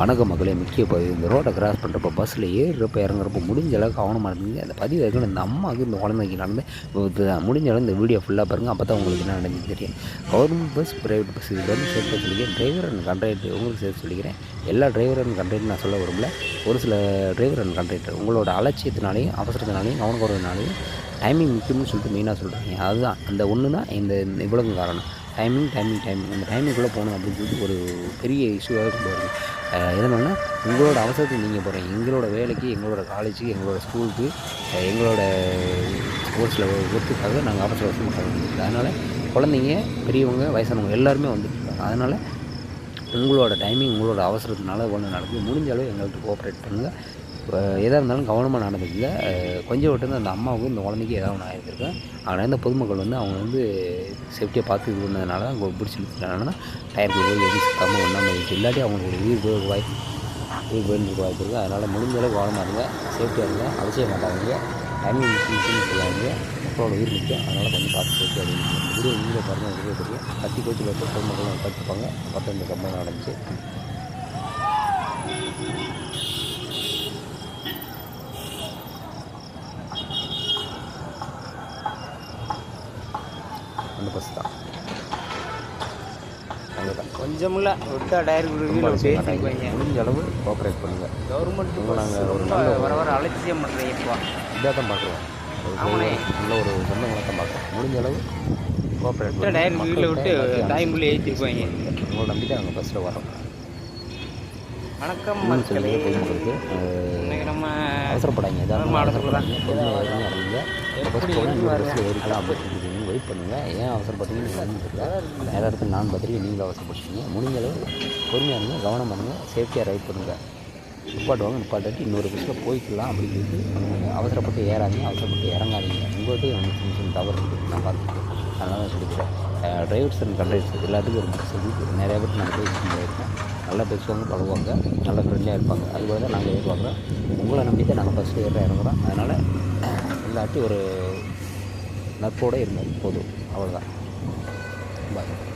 வணக்க மக்களே முக்கிய பதிவு இந்த ரோட்டை கிராஸ் பண்ணுறப்ப பஸ்ஸில் ஏறுறப்ப இறங்குறப்ப முடிஞ்ச அளவுக்கு கவனமாக இருந்தீங்க. அந்த பதிவு இருக்கணும் இந்த அம்மாவுக்கு இந்த குழந்தைக்கு நடந்து முடிஞ்ச அளவு இந்த வீடியோ ஃபுல்லாக பாருங்கள் அப்போ தான் உங்களுக்கு என்ன நடந்துச்சு தெரியும். கவர்மெண்ட் பஸ் ப்ரைவேட் பஸ் இது வந்து சேர்த்து சொல்லிக்கிறேன். டிரைவர் அண்ட் கண்ட்ராக்டர் உங்களுக்கு சேர்த்து சொல்லிக்கிறேன். எல்லா டிரைவர் அண்ட் கண்ட்ராக்டர் நான் சொல்ல விரும்பல. ஒரு சில டிரைவர் அண்ட் கண்ட்ராக்டர் உங்களோட அலட்சியத்தினாலையும் அவசரத்தினாலையும் கவனக்குறதுனாலையும் டைமிங் முக்கியம்னு சொல்லிட்டு மெயினாக சொல்கிறாங்க அதுதான். அந்த ஒன்று தான் இந்த இவ்வளவு காரணம். டைமிங் டைமிங் டைமிங் அந்த டைமிங்குள்ளே போகணும் அப்படின்னு சொல்லிட்டு ஒரு பெரிய இஷ்யூவாக கொண்டு வருது. எதனால்னா உங்களோட அவசரத்துக்கு நீங்கள் போகிறீங்க எங்களோட வேலைக்கு எங்களோட காலேஜுக்கு எங்களோட ஸ்கூலுக்கு எங்களோட ஒரு சில ஒர்க்குக்காக நாங்கள் அவசர அவசரம் பண்ணுறோம் அதனால் குழந்தைங்க பெரியவங்க வயசானவங்க எல்லாருமே வந்துட்டு இருக்காங்க. அதனால் உங்களோட டைமிங் உங்களோட அவசரத்தினால ஒன்று நடக்குது. முடிஞ்ச அளவு எங்கள்கிட்ட கோஆப்ரேட் பண்ணுங்கள் எதாக இருந்தாலும் கவனமாக நடந்ததில்லை கொஞ்சம் விட்டு அந்த அம்மாவுக்கும் இந்த குழந்தைக்கு ஏதாவது ஒன்று ஆகிருக்கும் ஆனால் இந்த பொதுமக்கள் வந்து அவங்க வந்து சேஃப்டியாக பார்த்து இது பண்ணதுனால தான் அவங்க பிடிச்சி இழுத்துட்டாங்கன்னா டயருக்கு போய் எதுவும் சுத்தாமல் ஒன்றாமல் இருந்துச்சு. இல்லாட்டி அவங்களுக்கு ஒரு உயிர் போய் வாய்ப்பு உயிர் போயிருந்துக்கு வாய்ப்பு இருக்குது அதனால் முடிஞ்ச அளவுக்கு கவனமாக இருங்க. சேஃப்டியாக இருங்க. அவசியம் மாட்டாங்க டைமிங் மிஷின் சொல்லாங்க மக்களோட உயிர் முக்கியம் அதனால் கொஞ்சம் பார்த்து சேஃப்டியாக இருங்க. வீடியோ நீங்களே பாருங்கள் தெரியும். கத்தி கோச்சில் வச்சு பொதுமக்கள் பார்த்துப்பாங்க. பக்கம் இந்த கம்பெனி நடந்துச்சு. அந்த பஸ் தான். அங்கே தான் கொஞ்சம் இல்லை விட்டா டயர் பேசிக்குவாங்க. முடிஞ்ச அளவு கோஆப்ரேட் பண்ணுங்கள் கவர்மெண்ட் நாங்கள் ஒரு நல்ல வர வர அலட்சியம் பண்ணுறீங்க இப்போ. இதாக தான் பார்க்குறோம். நல்ல ஒரு சொந்தங்களை தான் பார்க்குறோம் முடிஞ்ச அளவு கோஆப்ரேட் விட்டா டயர் வீட்டில் விட்டு டைமுள்ளே ஏற்றிருப்பாங்க உங்களை நம்பி தான் நாங்கள் பஸ்ஸில் வரோம். வணக்கம் மக்களே. பொதுமக்களுக்கு நம்ம அவசரப்படாங்க அவசரப்படாங்க. பொறுமையாக ஏறிக்கலாம் அப்படின்னு நீங்கள் வெயிட் பண்ணுங்கள் ஏன் அவசரப்பட்டீங்கன்னு நீங்கள் வந்து தெரியல நேர இடத்துல நான் பத்திரிக்கை நீங்களும் அவசரப்பட்டீங்க முடிஞ்ச அளவு பொறுமையாக இருங்க கவனம் பண்ணுங்கள் சேஃப்டியாக ரைட் பண்ணுங்கள் நிப்பாட்டுவாங்க நிப்பாட்டி இன்னொரு பஸ்ஸில் போய்க்கலாம் அப்படின்னு சொல்லிட்டு அவசரப்பட்டு ஏறாதீங்க அவசரப்பட்டு இறங்காதீங்க உங்கள்கிட்டயே வந்து சின்ன சின்ன தவறு இருக்குது நான் பார்த்துருக்கேன் அதனால தான் சொல்லிக்கிறேன் டிரைவர்ஸ் அண்ட் கண்டக்டர்ஸ் எல்லாத்துக்கும் ஒரு சொல்லி நிறையா பேர் நான் பேசி இருக்கேன் நல்லா பேசுவாங்க பழகுவாங்க நல்லா ஃப்ரெண்ட்லியாக இருப்பாங்க அதுபோல தான் நாங்கள் எதிர்பார்க்குறோம் உங்களை நம்பி தான் நாங்கள் ஃபஸ்ட்டு ஏற இறங்குறோம் அதனால் எல்லாத்தையும் ஒரு நட்போடு இருந்தால் போதும். அவ்வளோதான் பாய்